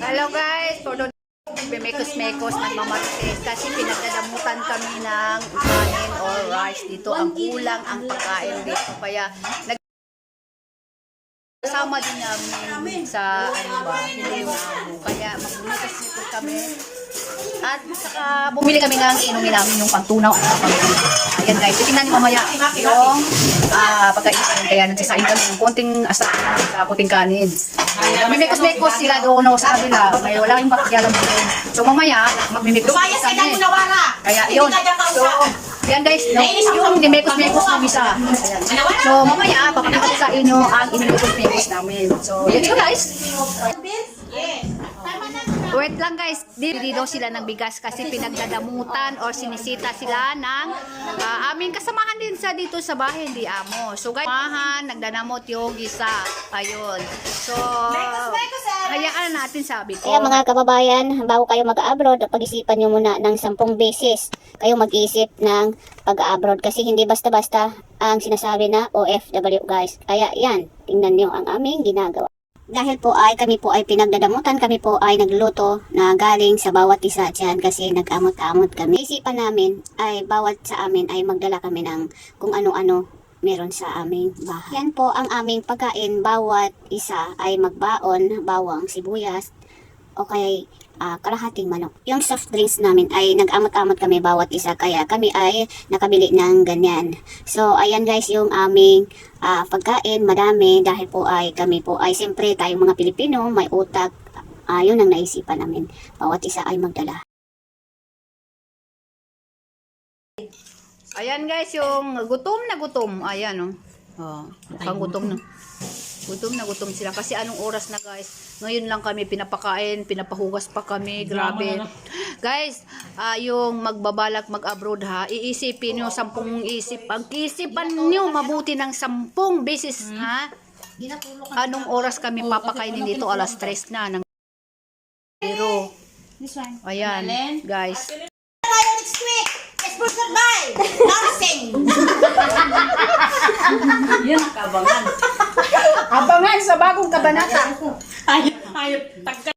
Hello guys, for the Pimekos-mekos nagmamarites kasi pinagdadamutan kami ng kanin or rice dito. Ang kulang ang pagkain dito. Kaya nag kasama din namin sa ano ba, Kaya magbukas nito kami. At saka bumili kami ng inumin namin yung pangtunaw at pangtunaw. Ayan guys, titingnan niyo mamaya yung ah pagkain namin. Kaya nagsasain kami ng konting asal sa puting kanin. Mamimekos-mekos sila doon no, sa kanila. May wala yung pakialam doon. So mamaya, magmimekos Lumayas ka na kami. muna, Wara. Kaya yun. So, yan guys, no, yung dimekos-mekos na misa. Ayan. So mamaya, papakita ko sa inyo ang inimekos-mekos namin. So, yun guys. Yes. Wait lang guys, dito daw sila ng bigas kasi pinagdadamutan or sinisita sila ng ah, aming kasamahan din sa dito sa bahay, hindi amo. So guys, samahan, nagdanamot yung gisa. Ayun. So, hayaan natin sabi ko. Kaya mga kababayan, bago kayo mag-abroad, pag-isipan nyo muna ng sampung beses kayo mag-isip ng pag-abroad kasi hindi basta-basta ang sinasabi na OFW guys. Kaya yan, tingnan nyo ang aming ginagawa. Dahil po ay kami po ay pinagdadamutan, kami po ay nagluto na galing sa bawat isa dyan kasi nag-amot-amot kami. Isipan namin ay bawat sa amin ay magdala kami ng kung ano-ano meron sa aming bahay. Yan po ang aming pagkain. Bawat isa ay magbaon, bawang, sibuyas, o kaya ah, kalahating manok. Yung soft drinks namin ay nag-amot-amot kami bawat isa kaya kami ay nakabili ng ganyan. So ayan guys yung aming ah, pagkain madami dahil po ay kami po ay siyempre tayong mga Pilipino may utak. Ah, yun ang naisipan namin. Bawat isa ay magdala. Ayan guys, yung gutom na gutom. Ayan oh. Oh, mukhang gutom na. Gutom na gutom sila. Kasi anong oras na guys? Ngayon lang kami pinapakain, pinapahugas pa kami. Grabe. Guys, ah, yung magbabalak mag-abroad ha, iisipin nyo sampung isip. Pag-isipan nyo mabuti ng sampung beses ha. Anong oras kami papakainin dito? Alas 3 na. Ng Pero, ayan, guys. Next week. Sponsored by Nursing. Abangan sa bagong kabanata. Ayop, ayop. Tagka